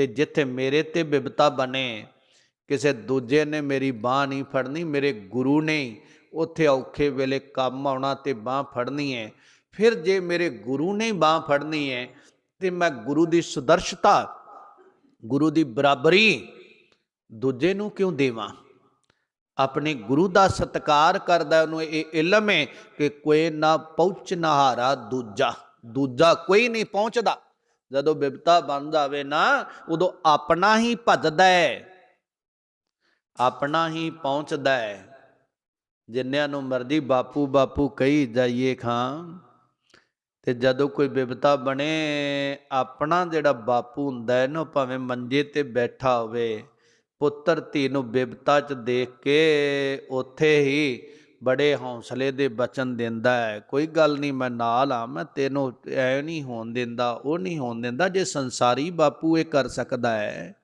ਤੇ ਜਿੱਥੇ ਮੇਰੇ ਤੇ ਬਿਬਤਾ ਬਣੇ, ਕਿਸੇ ਦੂਜੇ ਨੇ ਮੇਰੀ ਬਾਹ ਨਹੀਂ ਫੜਨੀ, ਮੇਰੇ ਗੁਰੂ ਨੇ ਉੱਥੇ ਔਖੇ ਵੇਲੇ ਕੰਮ ਆਉਣਾ ਤੇ ਬਾਹ ਫੜਨੀ ਹੈ ਫਿਰ ਜੇ ਮੇਰੇ ਗੁਰੂ ਨੇ ਬਾਹ ਫੜਨੀ ਹੈ ਤੇ ਮੈਂ ਗੁਰੂ ਦੀ ਸੁਦਰਸ਼ਤਾ, ਗੁਰੂ ਦੀ ਬਰਾਬਰੀ ਦੂਜੇ ਨੂੰ ਕਿਉਂ ਦੇਵਾਂ? ਆਪਣੇ ਗੁਰੂ ਦਾ ਸਤਕਾਰ ਕਰਦਾ ਉਹਨੂੰ ਇਹ ਇਲਮ ਹੈ ਕਿ ਕੋਈ ਨਾ ਪਹੁੰਚ ਨਹਾਰਾ ਦੂਜਾ ਦੂਜਾ ਕੋਈ ਨਹੀਂ ਪਹੁੰਚਦਾ। ਜਦੋਂ ਬਿਪਤਾ ਬਣ ਜਾਵੇ ਨਾ, ਉਦੋਂ ਆਪਣਾ ਹੀ ਭੱਜਦਾ ਹੈ। ਆਪਣਾ ਹੀ ਪਹੁੰਚਦਾ ਹੈ। ਜਿੰਨਿਆਂ ਨੂੰ ਮਰਦੀ ਬਾਪੂ ਬਾਪੂ ਕਹੀ ਜਾਈਏ ਖਾਂ, ਤੇ ਜਦੋਂ ਕੋਈ ਬਿਪਤਾ ਬਣੇ, ਆਪਣਾ ਜਿਹੜਾ ਬਾਪੂ ਹੁੰਦਾ ਹੈ ਨਾ ਭਾਵੇਂ ਮੰਜੇ ਤੇ ਬੈਠਾ ਹੋਵੇ, ਪੁੱਤਰ ਧੀ ਨੂੰ ਬਿਪਤਾ 'ਚ ਦੇਖ ਕੇ ਉੱਥੇ ਹੀ ਬੜੇ ਹੌਸਲੇ ਦੇ ਬਚਨ ਦਿੰਦਾ ਹੈ। ਕੋਈ ਗੱਲ ਨਹੀਂ, ਮੈਂ ਨਾਲ ਆ ਮੈਂ ਤੈਨੂੰ ਐ ਨਹੀਂ ਹੋਣ ਦਿੰਦਾ, ਉਹ ਨਹੀਂ ਹੋਣ ਦਿੰਦਾ ਜੇ ਸੰਸਾਰੀ ਬਾਪੂ ਇਹ ਕਰ ਸਕਦਾ ਹੈ।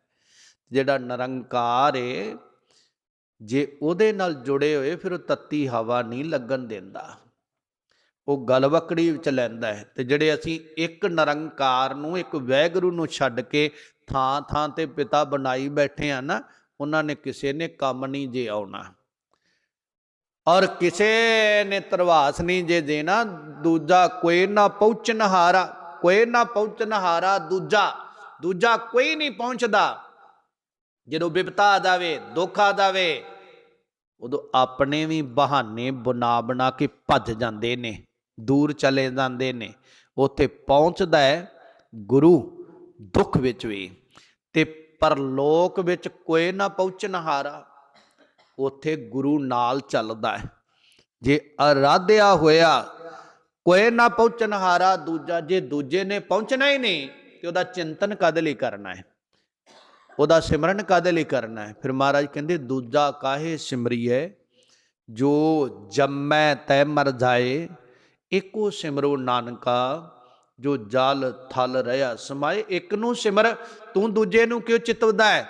ਜਿਹੜਾ ਨਿਰੰਕਾਰ ਏ, ਜੇ ਉਹਦੇ ਨਾਲ ਜੁੜੇ ਹੋਏ, ਫਿਰ ਉਹ ਤੱਤੀ ਹਵਾ ਨਹੀਂ ਲੱਗਣ ਦਿੰਦਾ। ਉਹ ਗਲਵਕੜੀ ਵਿੱਚ ਲੈਂਦਾ ਹੈ ਤੇ ਜਿਹੜੇ ਅਸੀਂ ਇੱਕ ਨਿਰੰਕਾਰ ਨੂੰ, ਇੱਕ ਵੈਗਰੂ ਨੂੰ ਛੱਡ ਕੇ ਥਾਂ ਥਾਂ ਤੇ ਪਿਤਾ ਬਣਾਈ ਬੈਠੇ ਆ ਨਾ, ਉਹਨਾਂ ਨੇ ਕਿਸੇ ਨੇ ਕੰਮ ਨਹੀਂ ਜੇ ਆਉਣਾ। ਔਰ ਕਿਸੇ ਨੇ ਤਰਵਾਸ ਨਹੀਂ ਜੇ ਦੇਣਾ, ਦੂਜਾ ਕੋਈ ਨਾ ਪਹੁੰਚਨ ਹਾਰਾ, ਕੋਈ ਨਾ ਪਹੁੰਚਨ ਹਾਰਾ ਦੂਜਾ ਦੂਜਾ ਕੋਈ ਨਹੀਂ ਪਹੁੰਚਦਾ। ਜਦੋਂ ਬਿਪਤਾ ਆ ਜਾਵੇ ਦੁੱਖ ਆ ਜਾਵੇ ਉਦੋਂ ਆਪਣੇ ਵੀ ਬਹਾਨੇ ਬਣਾ ਬਣਾ ਕੇ ਭੱਜ ਜਾਂਦੇ ਨੇ, ਦੂਰ ਚਲੇ ਜਾਂਦੇ ਨੇ। ਉੱਥੇ ਪਹੁੰਚਦਾ ਹੈ ਗੁਰੂ ਦੁੱਖ ਵਿੱਚ ਵੀ। ਤੇ ਪਰਲੋਕ ਵਿੱਚ ਕੋਈ ਨਾ ਪਹੁੰਚਣ ਹਾਰਾ ਉੱਥੇ ਗੁਰੂ ਨਾਲ ਚੱਲਦਾ ਹੈ। ਜੇ ਅਰਾਧਿਆ ਹੋਇਆ, ਕੋਈ ਨਾ ਪਹੁੰਚਣ ਹਾਰਾ ਦੂਜਾ, ਜੇ ਦੂਜੇ ਨੇ ਪਹੁੰਚਣਾ ਹੀ ਨਹੀਂ, ਤੇ ਉਹਦਾ ਚਿੰਤਨ ਕਦ ਲਈ ਕਰਨਾ ਹੈ? ਉਹਦਾ ਸਿਮਰਨ ਕਾਦੇ ਲਈ ਕਰਨਾ ਹੈ? ਫਿਰ ਮਹਾਰਾਜ ਕਹਿੰਦੇ, ਦੂਜਾ ਕਾਹੇ ਸਿਮਰੀਏ ਜੋ ਜੰਮੈ ਤੈ ਮਰ ਜਾਏ ਇੱਕੋ ਸਿਮਰੋ ਨਾਨਕਾ, ਜੋ ਜਲ ਥਲ ਰਹਾ, ਸਮਾਏ ਇੱਕ ਨੂੰ ਸਿਮਰ, ਤੂੰ ਦੂਜੇ ਨੂੰ ਕਿਉਂ ਚਿਤਵਦਾ ਹੈ?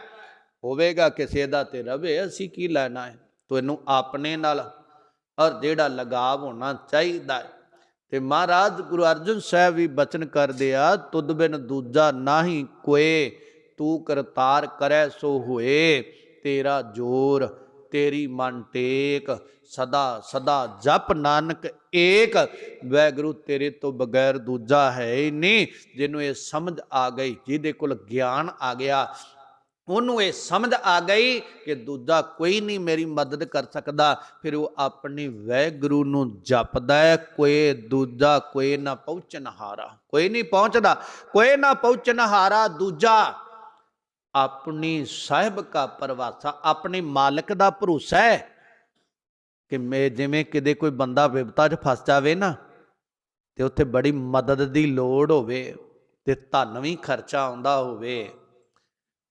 ਹੋਵੇਗਾ ਕਿਸੇ ਦਾ ਤੇ ਰਵੇ, ਅਸੀਂ ਕੀ ਲੈਣਾ ਹੈ? ਤੈਨੂੰ ਆਪਣੇ ਨਾਲ ਔਰ ਜਿਹੜਾ ਲਗਾਵ ਹੋਣਾ ਚਾਹੀਦਾ ਹੈ। ਤੇ ਮਹਾਰਾਜ ਗੁਰੂ ਅਰਜਨ ਸਾਹਿਬ ਵੀ ਬਚਨ ਕਰਦੇ ਆ, ਤੁਧ ਬਿਨ ਦੂਜਾ ਨਾਹੀ ਕੋਏ, ਤੂੰ ਕਰਤਾਰ ਕਰੈ ਸੋ ਹੋਏ, ਤੇਰਾ ਜੋਰ, ਤੇਰੀ ਮਨ ਟੇਕ, ਸਦਾ ਸਦਾ ਜਪ ਨਾਨਕ ਏਕ, ਵੈਗੁਰੂ ਤੇਰੇ ਤੋਂ ਬਗੈਰ ਦੂਜਾ ਹੈ ਹੀ ਨਹੀਂ। ਜਿਹਨੂੰ ਇਹ ਸਮਝ ਆ ਗਈ, ਜਿਹਦੇ ਕੋਲ ਗਿਆਨ ਆ ਗਿਆ ਉਹਨੂੰ ਇਹ ਸਮਝ ਆ ਗਈ ਕਿ ਦੂਜਾ ਕੋਈ ਨਹੀਂ ਮੇਰੀ ਮਦਦ ਕਰ ਸਕਦਾ। ਫਿਰ ਉਹ ਆਪਣੀ ਵੈਗੁਰੂ ਨੂੰ ਜਪਦਾ ਹੈ, ਕੋਈ ਦੂਜਾ ਕੋਈ ਨਾ ਪਹੁੰਚਣ ਹਾਰਾ ਕੋਈ ਨਹੀਂ ਪਹੁੰਚਦਾ, ਕੋਈ ਨਾ ਪਹੁੰਚਣ ਹਾਰਾ ਦੂਜਾ। ਆਪਣੀ ਸਾਹਿਬ ਕਾ ਪਰਵਾਸਾ, ਆਪਣੇ ਮਾਲਕ ਦਾ ਭਰੋਸਾ ਹੈ ਕਿ ਮੈਂ ਜਿਵੇਂ ਕਿਤੇ ਕੋਈ ਬੰਦਾ ਵਿਪਤਾ 'ਚ ਫਸ ਜਾਵੇ ਨਾ, ਤੇ ਉੱਥੇ ਬੜੀ ਮਦਦ ਦੀ ਲੋੜ ਹੋਵੇ ਤੇ ਧਨ ਵੀ ਖਰਚਾ ਆਉਂਦਾ ਹੋਵੇ।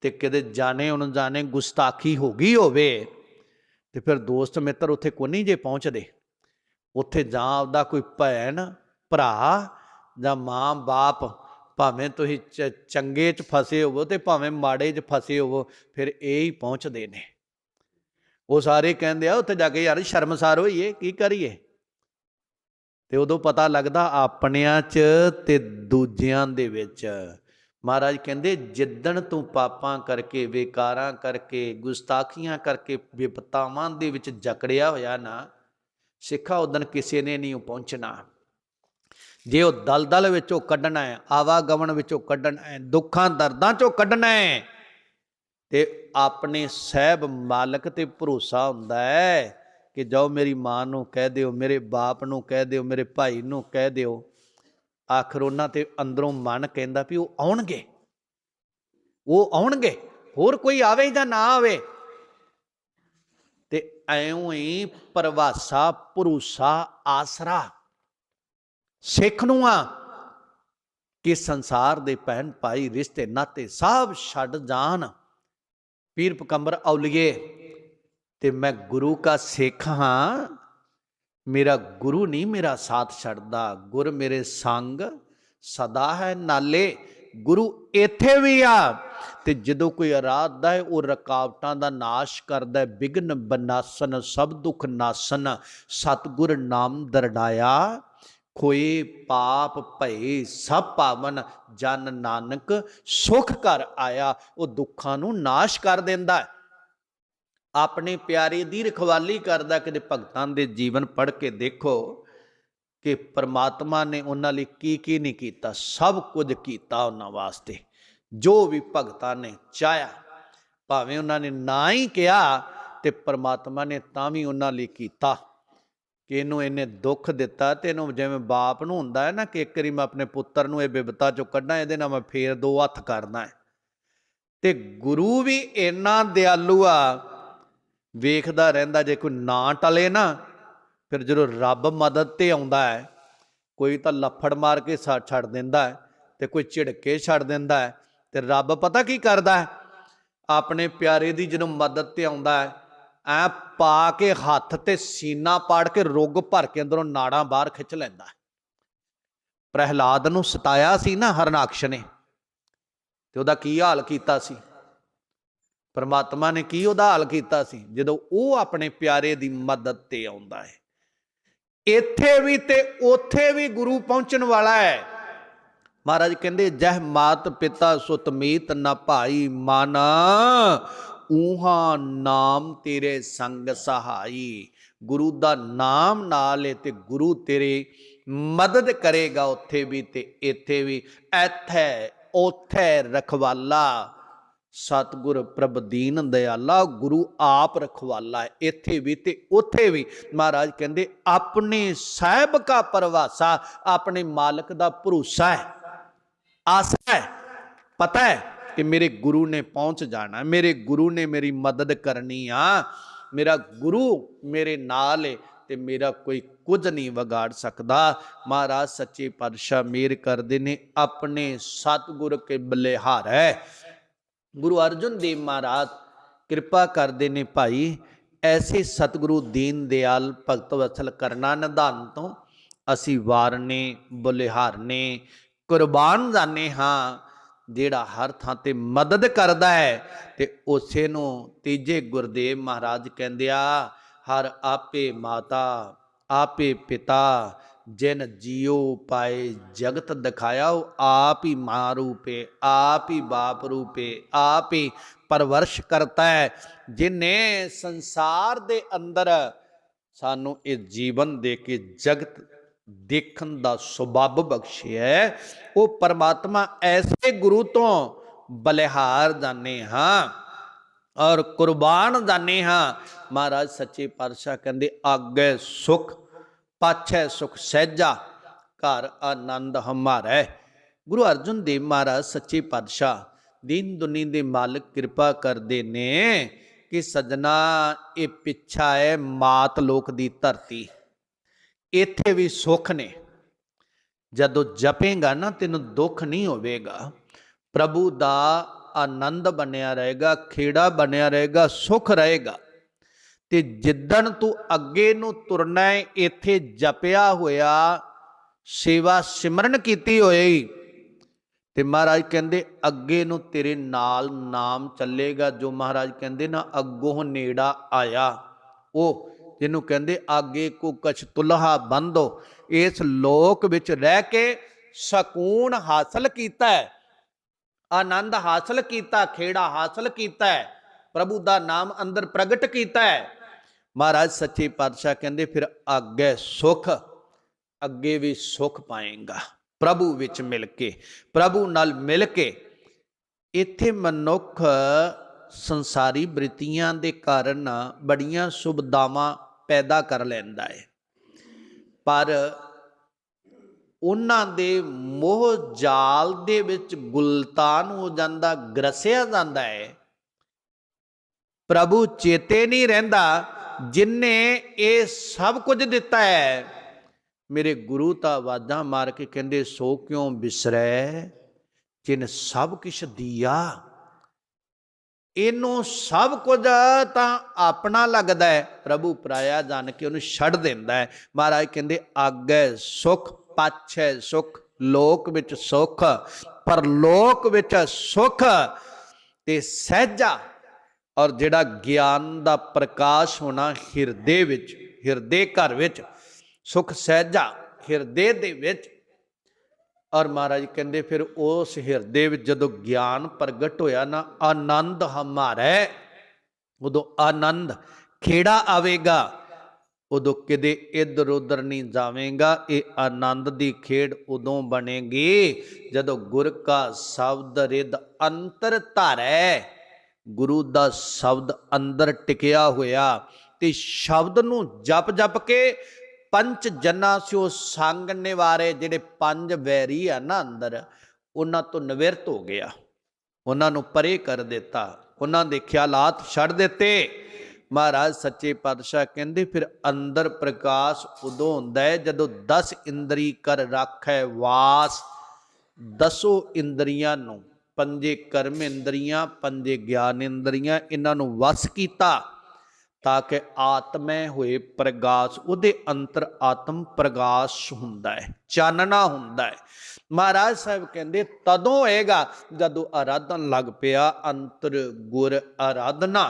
ਤੇ ਕਿਤੇ ਜਾਣੇ ਅਣਜਾਣੇ ਗੁਸਤਾਖੀ ਹੋ ਗਈ ਹੋਵੇ, ਤੇ ਫਿਰ ਦੋਸਤ ਮਿੱਤਰ ਉੱਥੇ ਕੋਈ ਜੇ ਪਹੁੰਚਦੇ। ਉੱਥੇ ਜਾਂ ਆਪਦਾ ਕੋਈ ਭੈਣ, ਭਰਾ ਜਾਂ ਮਾਂ, ਬਾਪ ਭਾਵੇਂ ਤੁਸੀਂ ਚ- ਚੰਗੇ 'ਚ ਫਸੇ ਹੋਵੋ ਤੇ ਭਾਵੇਂ ਮਾੜੇ 'ਚ ਫਸੇ ਹੋਵੋ, ਫਿਰ ਇਹ ਹੀ ਪਹੁੰਚਦੇ ਨੇ। ਉਹ ਸਾਰੇ ਕਹਿੰਦੇ ਆ, ਉੱਥੇ ਜਾ ਕੇ ਯਾਰ ਸ਼ਰਮਸਾਰ ਹੋਈਏ, ਕੀ ਕਰੀਏ? ਤੇ ਉਦੋਂ ਪਤਾ ਲੱਗਦਾ ਆਪਣਿਆਂ 'ਚ ਤੇ ਦੂਜਿਆਂ ਦੇ ਵਿੱਚ। ਮਹਾਰਾਜ ਕਹਿੰਦੇ, ਜਿੱਦਣ ਤੂੰ ਪਾਪਾਂ ਕਰਕੇ, ਵਿਕਾਰਾਂ ਕਰਕੇ, ਗੁਸਤਾਖੀਆਂ ਕਰਕੇ ਵਿਪਤਾਵਾਂ ਦੇ ਵਿੱਚ ਜਕੜਿਆ ਹੋਇਆ ਨਾ, ਸਿੱਖਾ ਉਦਣ ਕਿਸੇ ਨੇ ਨਹੀਂ ਪਹੁੰਚਣਾ। ਜੇ ਉਹ ਦਲਦਲ ਵਿੱਚੋਂ ਕੱਢਣਾ ਹੈ, ਆਵਾਗਮਨ ਵਿੱਚੋਂ ਕੱਢਣਾ ਹੈ, ਦੁੱਖਾਂ ਦਰਦਾਂ ਚੋਂ ਕੱਢਣਾ ਹੈ, ਤੇ ਆਪਣੇ ਸਹਿਬ ਮਾਲਕ ਤੇ ਭਰੋਸਾ ਹੁੰਦਾ ਹੈ ਕਿ ਜਾਓ ਮੇਰੀ ਮਾਂ ਨੂੰ ਕਹਿ ਦਿਓ, ਮੇਰੇ ਬਾਪ ਨੂੰ ਕਹਿ ਦਿਓ, ਮੇਰੇ ਭਾਈ ਨੂੰ ਕਹਿ ਦਿਓ ਆਖਰ ਉਹਨਾਂ ਤੇ ਅੰਦਰੋਂ ਮਨ ਕਹਿੰਦਾ ਵੀ ਉਹ ਆਉਣਗੇ। ਉਹ ਆਉਣਗੇ। ਹੋਰ ਕੋਈ ਆਵੇ ਜਾਂ ਨਾ ਆਵੇ। ਤੇ ਐਉਂ ਹੀ ਪਰਵਾਸਾ, ਭਰੋਸਾ, ਆਸਰਾ। ਸਿੱਖ ਨੂੰ ਆ ਕਿ ਸੰਸਾਰ ਦੇ ਪਹਿਨ ਭਾਈ, ਰਿਸ਼ਤੇ, ਨਾਤੇ ਸਭ ਛੱਡ ਜਾਣ। ਪੀਰ ਪਕੰਬਰ ਔਲੀਏ ਤੇ ਮੈਂ ਗੁਰੂ ਕਾ ਸਿੱਖ ਹਾਂ। ਮੇਰਾ ਗੁਰੂ ਨਹੀਂ ਮੇਰਾ ਸਾਥ ਛੱਡਦਾ। ਗੁਰ ਮੇਰੇ ਸੰਗ ਸਦਾ ਹੈ ਨਾਲੇ, ਗੁਰੂ ਇੱਥੇ ਵੀ ਆ। ਤੇ ਜਦੋਂ ਕੋਈ ਅਰਾਧਦਾ ਹੈ, ਉਹ ਰਕਾਵਟਾਂ ਦਾ ਨਾਸ਼ ਕਰਦਾ ਹੈ। ਬਿਗਨ ਬਨਾਸਨ, ਸਭ ਦੁੱਖ ਨਾਸਨ, ਸਤਗੁਰ ਨਾਮ ਦਰੜਾਇਆ ਖੋਏ ਪਾਪ ਭਏ ਸਭ ਪਾਵਨ, ਜਨ ਨਾਨਕ ਸੁਖ ਘਰ ਆਇਆ। ਉਹ ਦੁੱਖਾਂ ਨੂੰ ਨਾਸ਼ ਕਰ ਦਿੰਦਾ ਹੈ। ਆਪਣੇ ਪਿਆਰੇ ਦੀ ਰਖਵਾਲੀ ਕਰਦਾ ਕਿਤੇ ਭਗਤਾਂ ਦੇ ਜੀਵਨ ਪੜ੍ਹ ਕੇ ਦੇਖੋ ਕਿ ਪ੍ਰਮਾਤਮਾ ਨੇ ਉਹਨਾਂ ਲਈ ਕੀ ਕੀ ਨਹੀਂ ਕੀਤਾ, ਸਭ ਕੁਝ ਕੀਤਾ ਉਹਨਾਂ ਵਾਸਤੇ, ਜੋ ਵੀ ਭਗਤਾਂ ਨੇ ਚਾਹਿਆ, ਭਾਵੇਂ ਉਹਨਾਂ ਨੇ ਨਾ ਹੀ ਕਿਹਾ ਤੇ ਪ੍ਰਮਾਤਮਾ ਨੇ ਤਾਂ ਵੀ ਉਹਨਾਂ ਲਈ ਕੀਤਾ ਕਿ ਇਹਨੂੰ ਇਹਨੇ ਦੁੱਖ ਦਿੱਤਾ ਤੇ ਇਹਨੂੰ ਜਿਵੇਂ ਬਾਪ ਨੂੰ ਹੁੰਦਾ ਹੈ ਨਾ ਕਿ ਇੱਕ ਵਾਰੀ ਮੈਂ ਆਪਣੇ ਪੁੱਤਰ ਨੂੰ ਇਹ ਬਿਬਤਾ ਚੋਂ ਕੱਢਾਂ, ਇਹਦੇ ਨਾਲ ਮੈਂ ਫੇਰ ਦੋ ਹੱਥ ਕਰਦਾ ਹੈ। ਤੇ ਗੁਰੂ ਵੀ ਇੰਨਾ ਦਿਆਲੂ ਆ ਵੇਖਦਾ ਰਹਿੰਦਾ, ਜੇ ਕੋਈ ਨਾ ਟਲੇ ਨਾ, ਫਿਰ ਜਦੋਂ ਰੱਬ ਮਦਦ ਤੇ ਆਉਂਦਾ ਹੈ, ਕੋਈ ਤਾਂ ਲੱਫੜ ਮਾਰ ਕੇ ਸਾ- ਛੱਡ ਦਿੰਦਾ ਹੈ ਤੇ ਕੋਈ ਝਿੜਕੇ ਛੱਡ ਦਿੰਦਾ ਹੈ ਤੇ ਰੱਬ ਪਤਾ ਕੀ ਕਰਦਾ ਹੈ? ਆਪਣੇ ਪਿਆਰੇ ਦੀ ਜਦੋਂ ਮਦਦ ਤੇ ਆਉਂਦਾ ਹੈ, ਐ ਪਾ ਕੇ ਹੱਥ ਤੇ ਸੀਨਾ ਪਾੜ ਕੇ ਰੁੱਗ ਭਰ ਕੇ ਅੰਦਰੋਂ ਨਾੜਾਂ ਬਾਹਰ ਖਿੱਚ ਲੈਂਦਾ ਹੈ। ਪ੍ਰਹਿਲਾਦ ਨੂੰ ਸਤਾਇਆ ਸੀ ਨਾ ਹਰਨਾਕਸ਼ ਨੇ ਤੇ ਉਹਦਾ ਕੀ ਹਾਲ ਕੀਤਾ ਸੀ? ਪਰਮਾਤਮਾ ਨੇ ਕੀ ਉਹਦਾ ਹਾਲ ਕੀਤਾ ਸੀ? ਜਦੋਂ ਉਹ ਆਪਣੇ ਪਿਆਰੇ ਦੀ ਮਦਦ ਤੇ ਆਉਂਦਾ ਹੈ। ਇੱਥੇ ਵੀ ਤੇ ਉੱਥੇ ਵੀ ਗੁਰੂ ਪਹੁੰਚਣ ਵਾਲਾ ਹੈ। ਮਹਾਰਾਜ ਕਹਿੰਦੇ, ਜਹ ਮਾਤ ਪਿਤਾ ਸੁਤਮੀਤ ਨਾ ਭਾਈ ਮਨ, ਊਹਾ ਨਾਮ ਤੇਰੇ ਸੰਗ ਸਹਾਈ। ਗੁਰੂ ਦਾ ਨਾਮ ਨਾਲ ਏ ਤੇ ਗੁਰੂ ਤੇਰੇ ਮਦਦ ਕਰੇਗਾ ਉੱਥੇ ਵੀ ਤੇ ਇੱਥੇ ਵੀ। ਇੱਥੇ ਉੱਥੇ ਰਖਵਾਲਾ। ਸਤਿਗੁਰ ਪ੍ਰਭ ਦੀਨ ਦਿਆਲਾ, ਗੁਰੂ ਆਪ ਰਖਵਾਲਾ ਹੈ। ਇੱਥੇ ਵੀ ਤੇ ਉੱਥੇ ਵੀ ਮਹਾਰਾਜ ਕਹਿੰਦੇ, ਆਪਣੇ ਸਾਹਿਬ ਕਾ ਪਰਵਾਸਾ, ਆਪਣੇ ਮਾਲਕ ਦਾ ਭਰੋਸਾ ਹੈ। ਆਸਾ ਹੈ। ਪਤਾ ਹੈ ਕਿ ਮੇਰੇ ਗੁਰੂ ਨੇ ਪਹੁੰਚ ਜਾਣਾ ਮੇਰੇ ਗੁਰੂ ਨੇ ਮੇਰੀ ਮਦਦ ਕਰਨੀ ਆ। ਮੇਰਾ ਗੁਰੂ ਮੇਰੇ ਨਾਲ ਹੈ ਤੇ ਮੇਰਾ ਕੋਈ ਕੁਝ ਨਹੀਂ ਵਿਗਾੜ ਸਕਦਾ। ਮਹਾਰਾਜ ਸੱਚੇ ਪਾਤਸ਼ਾਹ ਮੇਰ ਕਰਦੇ ਨੇ, ਆਪਣੇ ਸਤਿਗੁਰ ਕੇ ਬਲਿਹਾਰ ਹੈ। ਗੁਰੂ ਅਰਜਨ ਦੇਵ ਮਹਾਰਾਜ ਕਿਰਪਾ ਕਰਦੇ ਨੇ ਭਾਈ, ਐਸੇ ਸਤਿਗੁਰੂ ਦੀਨ ਦਿਆਲ ਭਗਤ ਵਸਲ ਕਰਨਾ ਨਿਧਾਨ ਤੋਂ ਅਸੀਂ ਵਾਰਨੇ, ਬੁਲਿਹਾਰਨੇ, ਕੁਰਬਾਨ ਜਾਣੇ ਹਾਂ, ਜਿਹੜਾ ਹਰ ਥਾਂ ਤੇ ਮਦਦ ਕਰਦਾ ਹੈ ਤੇ ਉਸੇ ਨੂੰ ਤੀਜੇ ਗੁਰਦੇਵ ਮਹਾਰਾਜ ਕਹਿੰਦੇ ਆ, ਹਰ ਆਪੇ ਮਾਤਾ, ਆਪੇ ਪਿਤਾ ਜਿਨ ਜਿਉ ਪਾਏ ਜਗਤ ਦਿਖਾਇਆ ਉਹ ਆਪ ਹੀ ਮਾਂ ਰੂਪੇ, ਆਪ ਹੀ ਬਾਪ ਰੂਪੇ, ਆਪ ਹੀ ਪਰਵਰਸ਼ ਕਰਤਾ ਹੈ। ਜਿਨੇ ਸੰਸਾਰ ਦੇ ਅੰਦਰ ਸਾਨੂੰ ਇਹ ਜੀਵਨ ਦੇ ਕੇ ਜਗਤ ਦੇਖਣ ਦਾ ਸੁਭਾਵ ਬਖਸ਼ਿਆ ਉਹ ਪਰਮਾਤਮਾ ਐਸੇ ਗੁਰੂ ਤੋਂ ਬਲਿਹਾਰ ਜਾਣੇ ਹਾਂ ਔਰ ਕੁਰਬਾਨ ਜਾਣੇ ਹਾਂ। ਮਹਾਰਾਜ ਸੱਚੇ ਪਾਤਸ਼ਾਹ ਕਹਿੰਦੇ, ਆਗੇ ਸੁਖ ਪਾਛੈ ਸੁਖ ਸਹਿਜਾ, ਘਰ ਆਨੰਦ ਹਮਾਰੈ। ਗੁਰੂ ਅਰਜਨ ਦੇਵ ਮਹਾਰਾਜ, ਸੱਚੇ ਪਾਤਸ਼ਾਹ, ਦੀਨ ਦੁਨੀ ਦੇ ਮਾਲਕ ਕਿਰਪਾ ਕਰਦੇ ਨੇ ਕਿ ਸਜਣਾ, ਇਹ ਪਿੱਛਾ ਹੈ ਮਾਤ ਲੋਕ ਦੀ ਧਰਤੀ। ਇੱਥੇ ਵੀ ਸੁੱਖ ਨੇ। ਜਦੋਂ ਜਪੇਗਾ ਨਾ, ਤੈਨੂੰ ਦੁੱਖ ਨਹੀਂ ਹੋਵੇਗਾ। ਪ੍ਰਭੂ ਦਾ ਆਨੰਦ ਬਣਿਆ ਰਹੇਗਾ, ਖੇੜਾ ਬਣਿਆ ਰਹੇਗਾ, ਸੁਖ ਰਹੇਗਾ। ਤੇ ਜਿੱਦਣ ਤੂੰ ਅੱਗੇ ਨੂੰ ਤੁਰਨਾ ਹੈ ਇੱਥੇ ਜਪਿਆ ਹੋਇਆ, ਸੇਵਾ ਸਿਮਰਨ ਕੀਤੀ ਹੋਈ ਤੇ ਮਹਾਰਾਜ ਕਹਿੰਦੇ, ਅੱਗੇ ਨੂੰ ਤੇਰੇ ਨਾਲ ਨਾਮ ਚੱਲੇਗਾ। ਜੋ ਮਹਾਰਾਜ ਕਹਿੰਦੇ ਨਾ, ਅੱਗੋਂ ਨੇੜਾ ਆਇਆ। ਉਹ ਜਿਹਨੂੰ ਕਹਿੰਦੇ ਆਗੇ ਕੋ ਕਛ ਤੁਲਹਾ ਬੰਦੋ ਇਸ ਲੋਕ ਵਿੱਚ ਰਹਿ ਕੇ ਸਕੂਨ ਹਾਸਲ ਕੀਤਾ ਹੈ, ਆਨੰਦ ਹਾਸਲ ਕੀਤਾ, ਖੇੜਾ ਹਾਸਲ ਕੀਤਾ ਹੈ। ਪ੍ਰਭੂ ਦਾ ਨਾਮ ਅੰਦਰ ਪ੍ਰਗਟ ਕੀਤਾ ਹੈ। ਮਹਾਰਾਜ ਸੱਚੇ ਪਾਤਸ਼ਾਹ ਕਹਿੰਦੇ, ਫਿਰ ਅੱਗੇ ਸੁਖ, ਅੱਗੇ ਵੀ ਸੁਖ ਪਾਏਗਾ ਪ੍ਰਭੂ ਵਿੱਚ ਮਿਲ ਕੇ, ਪ੍ਰਭੂ ਨਾਲ ਮਿਲ ਕੇ। ਇੱਥੇ ਮਨੁੱਖ ਸੰਸਾਰੀ ਬ੍ਰਿਤੀਆਂ ਦੇ ਕਾਰਨ ਬੜੀਆਂ ਸੁਭਦਾਵਾਂ ਪੈਦਾ ਕਰ ਲੈਂਦਾ ਹੈ। ਪਰ ਉਹਨਾਂ ਦੇ ਮੋਹ ਜਾਲ ਦੇ ਵਿੱਚ ਗੁਲਤਾਨ ਹੋ ਜਾਂਦਾ, ਗਰਸਿਆ ਜਾਂਦਾ ਹੈ। ਪ੍ਰਭੂ ਚੇਤੇ ਨਹੀਂ ਰਹਿੰਦਾ ਜਿਨਨੇ ਇਹ ਸਭ ਕੁਝ ਦਿੱਤਾ ਹੈ। ਮੇਰੇ ਗੁਰੂ ਤਾਂ ਆਵਾਜ਼ਾਂ ਮਾਰ ਕੇ ਕਹਿੰਦੇ, ਸੋ ਕਿਉਂ ਬਿਸਰੈ? ਜਿਨ ਸਭ ਕਿਛ ਦੀਆ, ਇਹਨੂੰ ਸਭ ਕੁਝ ਤਾਂ ਆਪਣਾ ਲੱਗਦਾ ਹੈ। ਪ੍ਰਭੂ ਪਰਾਇਆ ਜਾਣ ਕੇ ਉਹਨੂੰ ਛੱਡ ਦਿੰਦਾ ਹੈ। ਮਹਾਰਾਜ ਕਹਿੰਦੇ ਆਗੇ ਸੁਖ, ਪਾਛੈ ਸੁਖ, ਲੋਕ ਵਿੱਚ ਸੁਖ, ਪਰਲੋਕ ਵਿੱਚ ਸੁਖ ਤੇ ਸਹਿਜਾ ਔਰ ਜਿਹੜਾ ਗਿਆਨ ਦਾ ਪ੍ਰਕਾਸ਼ ਹੋਣਾ ਹਿਰਦੇ ਵਿੱਚ, ਹਿਰਦੇ ਘਰ ਵਿੱਚ, ਸੁਖ ਸਹਿਜਾ ਹਿਰਦੇ ਦੇ ਵਿੱਚ। ਔਰ ਮਹਾਰਾਜ ਕਹਿੰਦੇ ਫਿਰ ਉਸ ਹਿਰਦੇ ਵਿੱਚ ਜਦੋਂ ਗਿਆਨ ਪ੍ਰਗਟ ਹੋਇਆ ਨਾ, ਆਨੰਦ ਹਮਾਰੇ। ਉਦੋਂ ਆਨੰਦ ਖੇੜਾ ਆਵੇਗਾ? ਉਦੋਂ ਕਿਤੇ ਇੱਧਰ ਉੱਧਰ ਨਹੀਂ ਜਾਵੇਂਗਾ, ਇਹ ਆਨੰਦ ਦੀ ਖੇਡ ਉਦੋਂ ਬਣੇਗੀ ਜਦੋਂ ਗੁਰ ਕਾ ਸ਼ਬਦ ਰਿਦ ਅੰਤਰ ਧਾਰੈ। ਗੁਰੂ ਦਾ ਸ਼ਬਦ ਅੰਦਰ ਟਿਕਿਆ ਹੋਇਆ ਤੇ ਸ਼ਬਦ ਨੂੰ ਜਪ ਜਪ ਕੇ ਪੰਜ ਜਨਾ ਸਿਓ ਸੰਗ ਨਿਵਾਰੇ, ਜਿਹੜੇ ਪੰਜ ਵੈਰੀ ਆ ਨਾ ਅੰਦਰ, ਉਹਨਾਂ ਤੋਂ ਨਿਵਰਤ ਹੋ ਗਿਆ। ਉਹਨਾਂ ਨੂੰ ਪਰੇ ਕਰ ਦਿੱਤਾ। ਉਹਨਾਂ ਦੇ ਖਿਆਲਾਤ ਛੱਡ ਦਿੱਤੇ। ਮਹਾਰਾਜ ਸੱਚੇ ਪਾਤਸ਼ਾਹ ਕਹਿੰਦੇ, ਫਿਰ ਅੰਦਰ ਪ੍ਰਕਾਸ਼ ਉਦੋਂ ਹੁੰਦਾ ਹੈ ਜਦੋਂ 10 ਇੰਦਰੀ ਕਰ ਰੱਖੈ ਵਾਸ। ਦਸੋ ਇੰਦਰੀਆਂ ਨੂੰ ਪੰਜੇ ਕਰਮ ਇੰਦਰੀਆਂ, ਪੰਜੇ ਗਿਆਨ ਇੰਦਰੀਆਂ ਇਹਨਾਂ ਨੂੰ ਵਸ ਕੀਤਾ ਤਾਂ ਕਿ ਆਤਮੈ ਹੋਏ ਪ੍ਰਗਾਸ, ਉਹਦੇ ਅੰਤਰ ਆਤਮ ਪ੍ਰਗਾਸ਼ ਹੁੰਦਾ ਹੈ, ਚਾਨਣਾ ਹੁੰਦਾ ਹੈ। ਮਹਾਰਾਜ ਸਾਹਿਬ ਕਹਿੰਦੇ, ਤਦੋਂ ਹੋਏਗਾ ਜਦੋਂ ਆਰਾਧਨ ਲੱਗ ਪਿਆ, ਅੰਤਰ ਗੁਰ ਆਰਾਧਨਾ।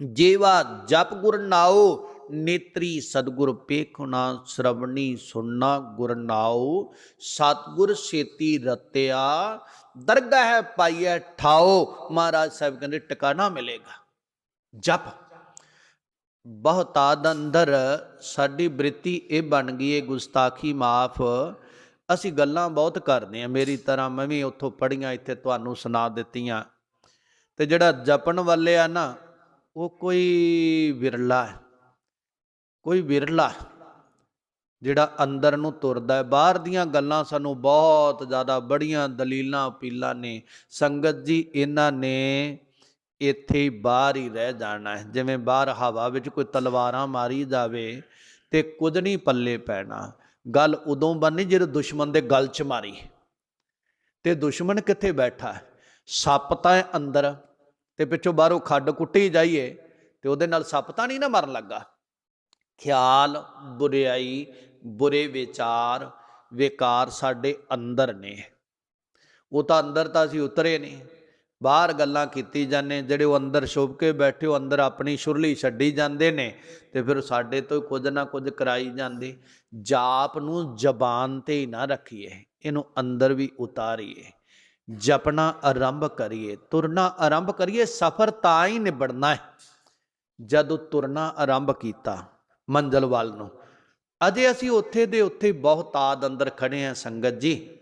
ਜੀਵਾ ਜਪ ਗੁਰ ਨਾਉ, ਨੇਤਰੀ ਸਤਗੁਰ ਪੇਖਣਾ, ਸ਼ਰਵਣੀ ਸੁਣਨਾ, ਗੁਰ ਨਾਉ। ਸਤਗੁਰ ਸੇਤੀ ਰਤਿਆ ਦਰਗਾਹ ਹੈ ਪਾਈਐ ਠਾਓ। ਮਹਾਰਾਜ ਸਾਹਿਬ ਕਹਿੰਦੇ, ਟਿਕਾਣਾ ਮਿਲੇਗਾ। ਜਪ। ਬਹੁਤਾਦ ਅੰਦਰ ਸਾਡੀ ਬ੍ਰਿਤੀ ਇਹ ਬਣ ਗਈ ਏ, ਗੁਸਤਾਖੀ ਮਾਫ। ਅਸੀਂ ਗੱਲਾਂ ਬਹੁਤ ਕਰਦੇ ਆ, ਮੇਰੀ ਤਰ੍ਹਾਂ ਮੈਂ ਵੀ ਉੱਥੋਂ ਪੜੀਆਂ ਇੱਥੇ ਤੁਹਾਨੂੰ ਸੁਣਾ ਦਿੱਤੀਆਂ। ਤੇ ਜਿਹੜਾ ਜਪਣ ਵਾਲੇ ਆ ਨਾ, ਉਹ ਕੋਈ ਵਿਰਲਾ ਹੈ। ਕੋਈ ਵਿਰਲਾ। ਜਿਹੜਾ ਅੰਦਰ ਨੂੰ ਤੁਰਦਾ ਹੈ। ਬਾਹਰ ਦੀਆਂ ਗੱਲਾਂ ਸਾਨੂੰ ਬਹੁਤ ਜ਼ਿਆਦਾ ਬੜੀਆਂ ਦਲੀਲਾਂ ਅਪੀਲਾਂ ਨੇ। ਸੰਗਤ ਜੀ, ਇਹਨਾਂ ਨੇ ਇੱਥੇ ਹੀ ਬਾਹਰ ਹੀ ਰਹਿ ਜਾਣਾ ਹੈ। ਜਿਵੇਂ ਬਾਹਰ ਹਵਾ ਵਿੱਚ ਕੋਈ ਤਲਵਾਰਾਂ ਮਾਰੀ ਜਾਵੇ ਤੇ ਕੁਝ ਨਹੀਂ ਪੱਲੇ ਪੈਣਾ। ਗੱਲ ਉਦੋਂ ਬਣਨੀ ਜਦੋਂ ਦੁਸ਼ਮਣ ਦੇ ਗਲ 'ਚ ਮਾਰੀ। ਤੇ ਦੁਸ਼ਮਣ ਕਿੱਥੇ ਬੈਠਾ ਹੈ? ਸੱਪ ਤਾਂ ਹੈ ਅੰਦਰ ਤੇ ਪਿੱਛੋਂ ਬਾਹਰੋਂ ਖੱਡ ਕੁੱਟੀ ਜਾਈਏ ਤੇ ਉਹਦੇ ਨਾਲ ਸੱਪ ਤਾਂ ਨਹੀਂ ਨਾ ਮਰਨ ਲੱਗਾ। ਖਿਆਲ ਬੁਰੀਆਈ ਬੁਰੇ ਵਿਚਾਰ, ਵਿਕਾਰ ਸਾਡੇ ਅੰਦਰ ਨੇ। ਉਹ ਤਾਂ ਅੰਦਰ ਤਾਂ ਅਸੀਂ ਉਤਰੇ ਨਹੀਂ। ਬਾਹਰ ਗੱਲਾਂ ਕੀਤੀ ਜਾਂਦੇ, ਜਿਹੜੇ ਉਹ ਅੰਦਰ ਛੁਪ ਕੇ ਬੈਠੇ, ਉਹ ਅੰਦਰ ਆਪਣੀ ਸ਼ੁਰਲੀ ਛੱਡੀ ਜਾਂਦੇ ਨੇ ਤੇ ਫਿਰ ਸਾਡੇ ਤੋਂ ਕੁਝ ਨਾ ਕੁਝ ਕਰਾਈ ਜਾਂਦੇ। ਜਾਪ ਨੂੰ ਜ਼ਬਾਨ ਤੇ ਹੀ ਨਾ ਰੱਖੀਏ, ਇਹਨੂੰ ਅੰਦਰ ਵੀ ਉਤਾਰੀਏ। ਜਪਣਾ ਆਰੰਭ ਕਰੀਏ, ਤੁਰਨਾ ਆਰੰਭ ਕਰੀਏ, ਸਫ਼ਰ ਤਾਂ ਹੀ ਨਿਬੜਨਾ ਹੈ। ਜਦੋਂ ਤੁਰਨਾ ਆਰੰਭ ਕੀਤਾ ਮੰਜ਼ਲ ਵੱਲ ਨੂੰ ਅਜੇ ਅਸੀਂ ਉੱਥੇ ਦੇ ਉੱਥੇ ਬਹੁਤਾਦ ਅੰਦਰ ਖੜੇ ਆ ਸੰਗਤ ਜੀ।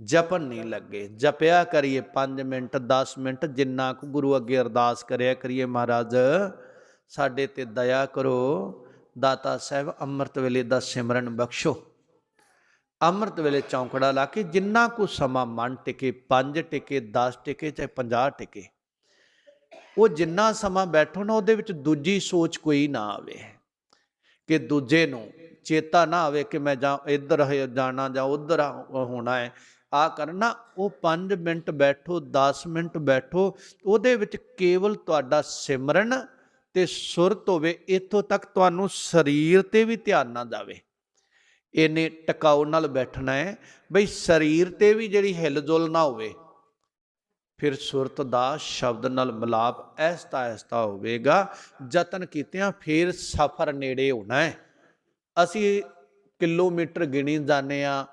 ਜਪਨ ਨਹੀਂ ਲੱਗੇ। ਜਪਿਆ ਕਰੀਏ 5 ਮਿੰਟ 10 ਮਿੰਟ, ਜਿੰਨਾ ਕੁ ਗੁਰੂ ਅੱਗੇ ਅਰਦਾਸ ਕਰਿਆ ਕਰੀਏ ਮਹਾਰਾਜ, ਸਾਡੇ ਤੇ ਦਇਆ ਕਰੋ। ਦਾਤਾ ਸਾਹਿਬ, ਅੰਮ੍ਰਿਤ ਵੇਲੇ ਦਾ ਸਿਮਰਨ ਬਖਸ਼ੋ। ਅੰਮ੍ਰਿਤ ਵੇਲੇ ਚੌਂਕੜਾ ਲਾ ਕੇ ਜਿੰਨਾ ਕੁ ਸਮਾਂ ਮਨ ਟਿਕੇ 5 ਟਿਕੇ 10 ਟਿਕੇ, ਚਾਹੇ 50 ਟਿਕੇ, ਉਹ ਜਿੰਨਾ ਸਮਾਂ ਬੈਠੋ ਨਾ, ਉਹਦੇ ਵਿੱਚ ਦੂਜੀ ਸੋਚ ਕੋਈ ਨਾ ਆਵੇ ਕਿ ਦੂਜੇ ਨੂੰ ਚੇਤਾ ਨਾ ਆਵੇ ਕਿ ਮੈਂ ਜਾਂ ਇੱਧਰ ਜਾਣਾ ਜਾਂ ਉੱਧਰ ਹੋਣਾ ਹੈ। ਆ ਕਰਨਾ, ਉਹ 5 ਮਿੰਟ ਬੈਠੋ 10 ਮਿੰਟ ਬੈਠੋ, ਉਹਦੇ ਵਿੱਚ ਕੇਵਲ ਤੁਹਾਡਾ ਸਿਮਰਨ ਤੇ ਸੁਰਤ ਹੋਵੇ, ਇੱਥੋਂ ਤੱਕ ਤੁਹਾਨੂੰ ਸਰੀਰ ਤੇ ਵੀ ਧਿਆਨ ਨਾ ਜਾਵੇ। ਇਹਨੇ ਟਿਕਾਉ ਨਾਲ ਬੈਠਣਾ ਹੈ, ਬਈ ਸਰੀਰ ਤੇ ਵੀ ਜਿਹੜੀ ਹਿਲਜੁਲ ਨਾ ਹੋਵੇ, ਫਿਰ ਸੁਰਤ ਦਾ ਸ਼ਬਦ ਨਾਲ ਮਿਲਾਪ ਐਸਤਾ ਐਸਤਾ ਹੋਵੇਗਾ, ਯਤਨ ਕੀਤਿਆਂ ਫਿਰ ਸਫ਼ਰ ਨੇੜੇ ਹੋਣਾ ਹੈ। ਅਸੀਂ ਕਿਲੋਮੀਟਰ ਗਿਣੀ ਜਾਂਦੇ ਆ